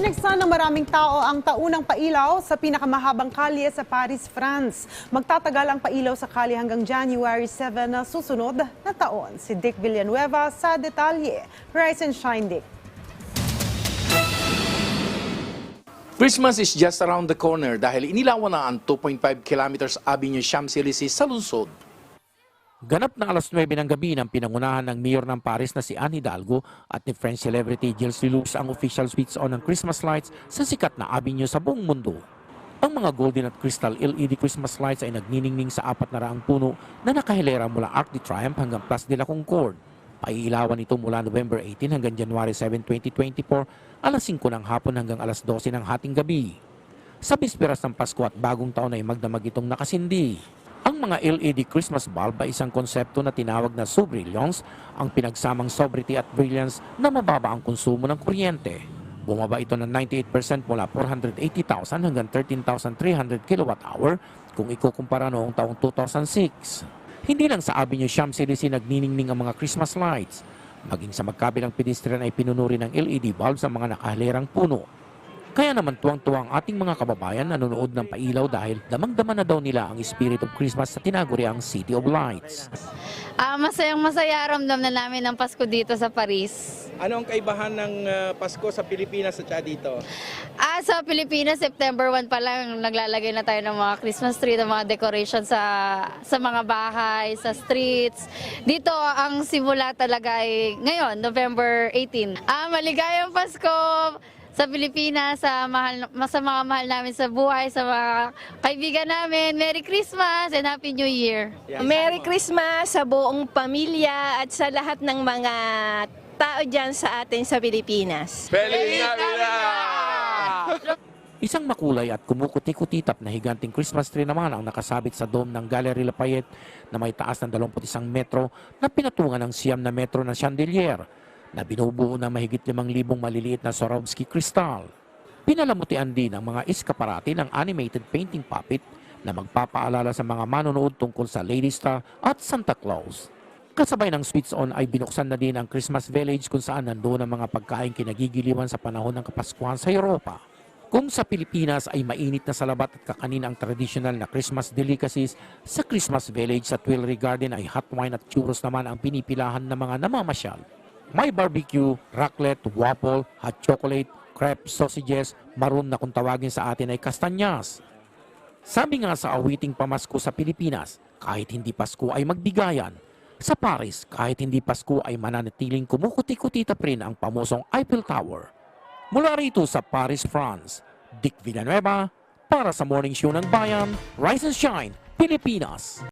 Sinagsan ng maraming tao ang taunang pailaw sa pinakamahabang kalye sa Paris, France. Magtatagal ang pailaw sa kalye hanggang January 7 na susunod na taon. Si Dick Villanueva sa detalye. Rise and shine, Dick. Christmas is just around the corner dahil inilawan na ang 2.5 kilometers Avenue Champs-Élysées sa lungsod. Ganap na alas 9 ng gabi ng pinangunahan ng mayor ng Paris na si Anne Hidalgo at ni French celebrity Gilles Lelouch ang official switch on ng Christmas lights sa sikat na avenue sa buong mundo. Ang mga golden at crystal LED Christmas lights ay nagniningning sa apat na raang puno na nakahilera mula Arc de Triomphe hanggang Place de la Concorde. Paiilawan ito mula November 18 hanggang January 7, 2024, alas 5 ng hapon hanggang alas 12 ng hating gabi. Sa bisperas ng Pasko at bagong taon ay magdamag itong nakasindi. Mga LED Christmas bulb ay isang konsepto na tinawag na Sobrillions, ang pinagsamang sobriety at brilliance na mababa ang konsumo ng kuryente. Bumaba ito ng 98% mula 480,000 hanggang 13,300 kWh kung ikukumpara noong taong 2006. Hindi lang sa Avenue Champs-Élysées nagniningning ang mga Christmas lights. Maging sa magkabilang pedestrian ay pinunuri ng LED bulbs ang mga nakahilerang puno. Kaya naman tuwang-tuwa ang ating mga kababayan na nanonood ng pailaw dahil damang-dama na daw nila ang spirit of Christmas sa tinaguriang City of Lights. Ah, masayang masaya ramdam na namin ang Pasko dito sa Paris. Ano ang kaibahan ng ah, Pasko sa Pilipinas at saka dito? Ah, sa Pilipinas, September 1 pa lang naglalagay na tayo ng mga Christmas tree, ng mga decoration sa sa mga bahay, sa streets. Dito ang simula talaga ay ngayon, November 18. Ah, maligayang Pasko sa Pilipinas, sa, mahal, sa mga mahal namin sa buhay, sa mga kaibigan namin. Merry Christmas and Happy New Year! Merry Christmas sa buong pamilya at sa lahat ng mga tao dyan sa atin sa Pilipinas. Isang makulay at kumukuti-kutitap na higanting Christmas tree naman ang nakasabit sa dome ng Gallery Lafayette na may taas ng 21 metro na pinatungan ng siyam na metro ng chandelier na binubuo ng mahigit 5,000 maliliit na Swarovski kristal. Pinalamutian din ang mga iskaparati ng animated painting puppet na magpapaalala sa mga manonood tungkol sa Lady Star at Santa Claus. Kasabay ng switch on ay binuksan na din ang Christmas Village kung saan nandoon ang mga pagkain kinagigiliwan sa panahon ng Kapaskuhan sa Europa. Kung sa Pilipinas ay mainit na salabat at kakanin ang traditional na Christmas delicacies, sa Christmas Village sa Tuileries Garden ay hot wine at churros naman ang pinipilahan ng mga namamasyal. May barbecue, raclette, waffle, hot chocolate, crepe, sausages, maroon na kung tawagin sa atin ay kastanyas. Sabi nga sa awiting pamasko sa Pilipinas, kahit hindi Pasko ay magbigayan. Sa Paris, kahit hindi Pasko ay mananatiling kumukuti-kutita pa rin ang pamosong Eiffel Tower. Mula rito sa Paris, France, Dick Villanueva para sa Morning Show ng Bayan, Rise and Shine, Pilipinas.